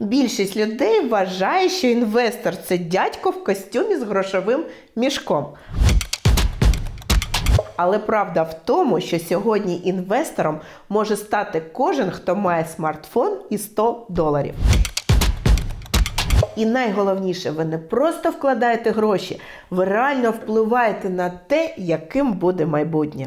Більшість людей вважає, що інвестор це дядько в костюмі з грошовим мішком. Але правда в тому, що сьогодні інвестором може стати кожен, хто має смартфон і 100 доларів. І найголовніше, ви не просто вкладаєте гроші, ви реально впливаєте на те, яким буде майбутнє.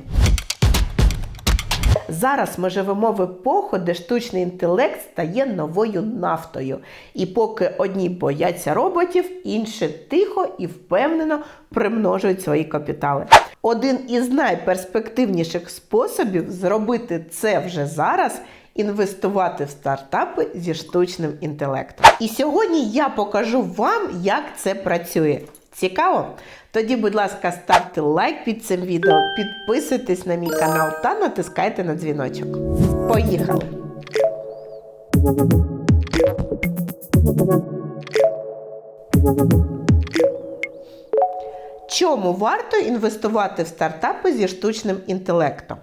Зараз ми живемо в епоху, де штучний інтелект стає новою нафтою. І поки одні бояться роботів, інші тихо і впевнено примножують свої капітали. Один із найперспективніших способів зробити це вже зараз інвестувати в стартапи зі штучним інтелектом. І сьогодні я покажу вам, як це працює. Цікаво? Тоді, будь ласка, ставте лайк під цим відео, підписуйтесь на мій канал та натискайте на дзвіночок. Поїхали! Чому варто інвестувати в стартапи зі штучним інтелектом?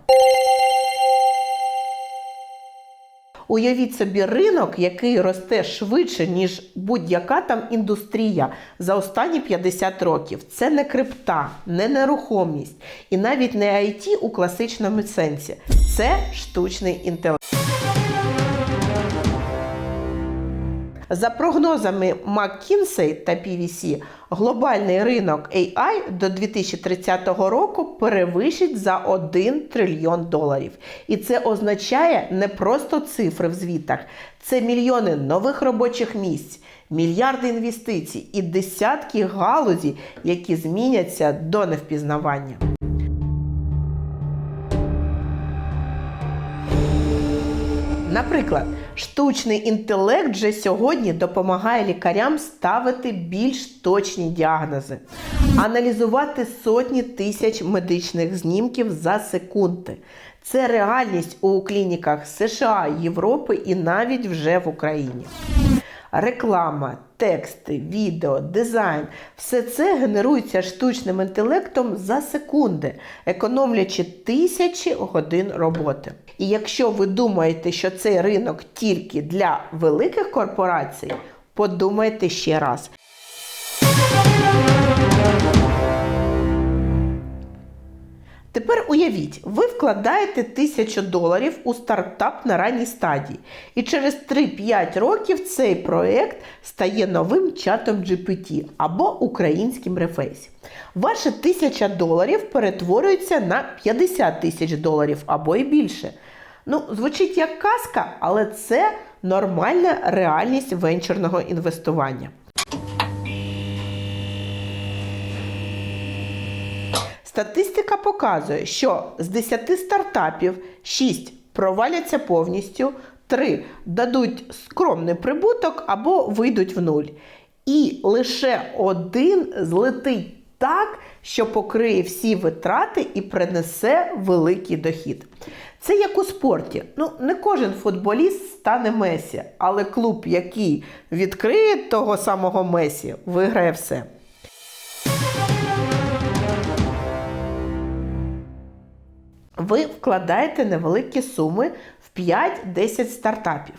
Уявіть собі ринок, який росте швидше, ніж будь-яка там індустрія за останні 50 років. Це не крипта, не нерухомість і навіть не IT у класичному сенсі. Це штучний інтелект. За прогнозами McKinsey та PVC, глобальний ринок AI до 2030 року перевищить за 1 трильйон доларів. І це означає не просто цифри в звітах, це мільйони нових робочих місць, мільярди інвестицій і десятки галузі, які зміняться до невпізнавання. Наприклад, штучний інтелект вже сьогодні допомагає лікарям ставити більш точні діагнози, аналізувати сотні тисяч медичних знімків за секунди. Це реальність у клініках США, Європи і навіть вже в Україні. Реклама, тексти, відео, дизайн все це генерується штучним інтелектом за секунди, економлячи тисячі годин роботи. І якщо ви думаєте, що цей ринок тільки для великих корпорацій, подумайте ще раз. Тепер уявіть, ви вкладаєте тисячу доларів у стартап на ранній стадії, і через 3-5 років цей проект стає новим чатом GPT або українським рефейс. Ваша тисяча доларів перетворюється на 50 тисяч доларів або і більше. Ну, звучить як казка, але це нормальна реальність венчурного інвестування. Статистика показує, що з 10 стартапів 6 проваляться повністю, 3 дадуть скромний прибуток або вийдуть в нуль. І лише один злетить так, що покриє всі витрати і принесе великий дохід. Це як у спорті. Ну, не кожен футболіст стане Месі, але клуб, який відкриє того самого Месі, виграє все. Ви вкладаєте невеликі суми в 5-10 стартапів.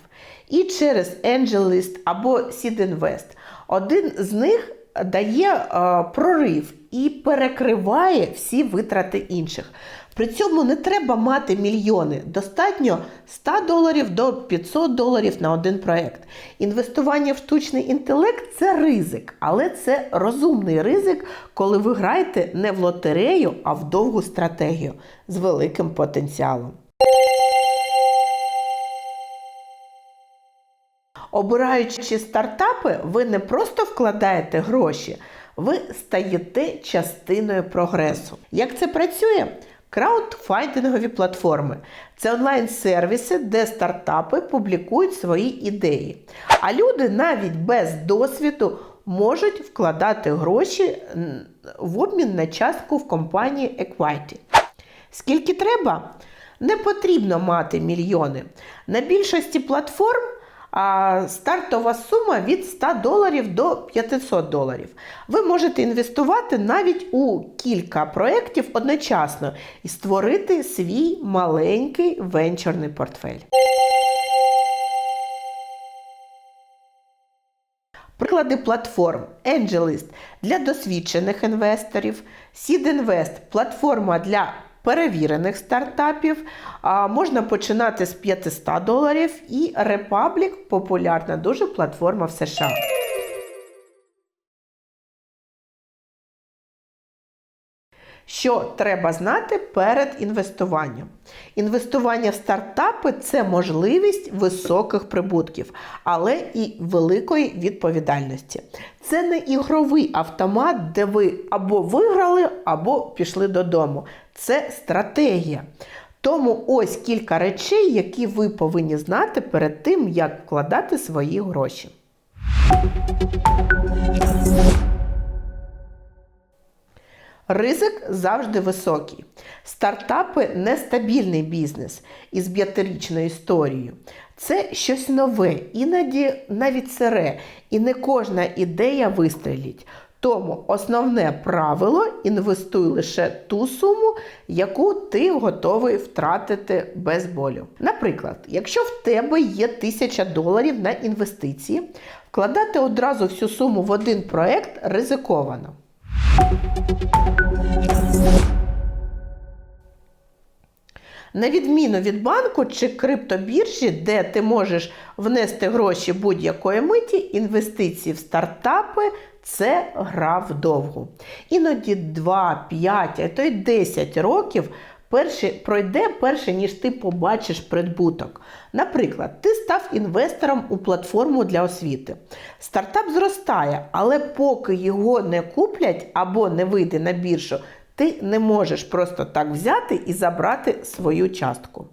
І через AngelList або SeedInvest один з них дає е, прорив і перекриває всі витрати інших. При цьому не треба мати мільйони. Достатньо 100 доларів до 500 доларів на один проект. Інвестування в штучний інтелект це ризик, але це розумний ризик, коли ви граєте не в лотерею, а в довгу стратегію з великим потенціалом. Обираючи стартапи, ви не просто вкладаєте гроші, ви стаєте частиною прогресу. Як це працює? Краудфандингові платформи це онлайн-сервіси, де стартапи публікують свої ідеї. А люди навіть без досвіду можуть вкладати гроші в обмін на частку в компанії Equity. Скільки треба? Не потрібно мати мільйони. На більшості платформ а стартова сума від 100 доларів до 500 доларів. Ви можете інвестувати навіть у кілька проєктів одночасно і створити свій маленький венчурний портфель. Приклади платформ AngelList для досвідчених інвесторів, SeedInvest – платформа для перевірених стартапів. Можна починати з 500 доларів. І Republic – популярна дуже платформа в США. Що треба знати перед інвестуванням? Інвестування в стартапи це можливість високих прибутків, але і великої відповідальності. Це не ігровий автомат, де ви або виграли, або пішли додому. Це стратегія. Тому ось кілька речей, які ви повинні знати перед тим, як вкладати свої гроші. Ризик завжди високий. Стартапи нестабільний бізнес із п'ятирічною історією. Це щось нове, іноді навіть сире, і не кожна ідея вистрілить. Тому основне правило інвестуй лише ту суму, яку ти готовий втратити без болю. Наприклад, якщо в тебе є 1000 доларів на інвестиції, вкладати одразу всю суму в один проект ризиковано. На відміну від банку чи криптобіржі, де ти можеш внести гроші будь-якої миті, інвестиції в стартапи це гра вдовгу. Іноді 2, 5, а то й 10 років перші, пройде перше, ніж ти побачиш прибуток. Наприклад, ти став інвестором у платформу для освіти. Стартап зростає, але поки його не куплять або не вийде на біржу, ти не можеш просто так взяти і забрати свою частку.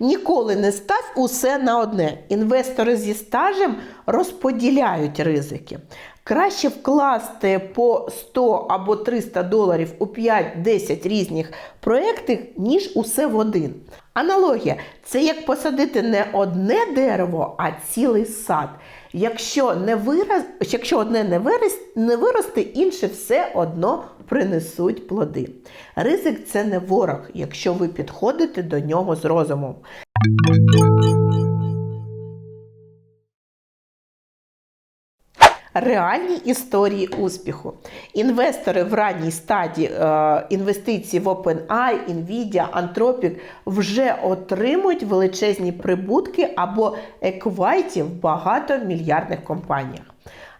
Ніколи не став усе на одне. Інвестори зі стажем розподіляють ризики. Краще вкласти по 100 або 300 доларів у 5-10 різних проєктів, ніж усе в один. Аналогія це як посадити не одне дерево, а цілий сад. Якщо не вираз... Якщо одне не, вирос... не виросте, інше все одно принесуть плоди. Ризик це не ворог, якщо ви підходите до нього з розумом. Реальні історії успіху. Інвестори в ранній стадії е, інвестицій в OpenAI, Nvidia, Anthropic вже отримують величезні прибутки або еквайті в багатомільярдних компаніях.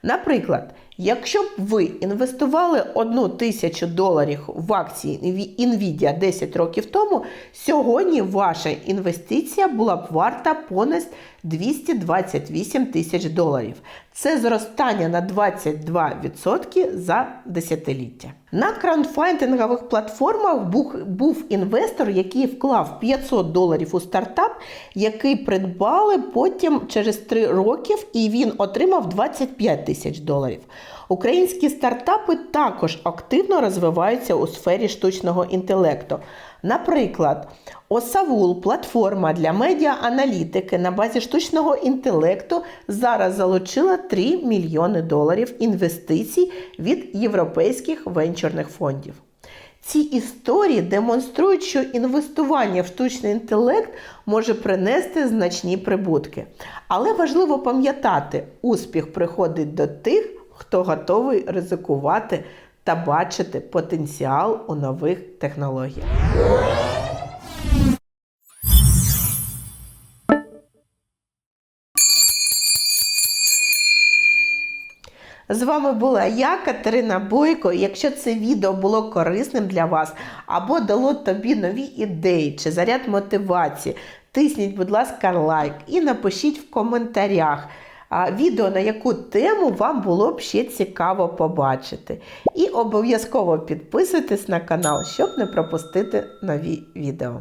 Наприклад, якщо б ви інвестували одну тисячу доларів в акції Nvidia 10 років тому, сьогодні ваша інвестиція була б варта понад 228 тисяч доларів. Це зростання на 22% за десятиліття. На краундфандингових платформах був, був інвестор, який вклав 500 доларів у стартап, який придбали потім через 3 роки, і він отримав 25 тисяч доларів. Українські стартапи також активно розвиваються у сфері штучного інтелекту. Наприклад, Осавул, платформа для медіа-аналітики на базі штучного інтелекту, зараз залучила 3 мільйони доларів інвестицій від європейських венчурних фондів. Ці історії демонструють, що інвестування в штучний інтелект може принести значні прибутки. Але важливо пам'ятати, успіх приходить до тих, хто готовий ризикувати та бачити потенціал у нових технологіях. З вами була я, Катерина Бойко. Якщо це відео було корисним для вас або дало тобі нові ідеї чи заряд мотивації, тисніть, будь ласка, лайк і напишіть в коментарях відео, на яку тему вам було б ще цікаво побачити. І обов'язково підписуйтесь на канал, щоб не пропустити нові відео.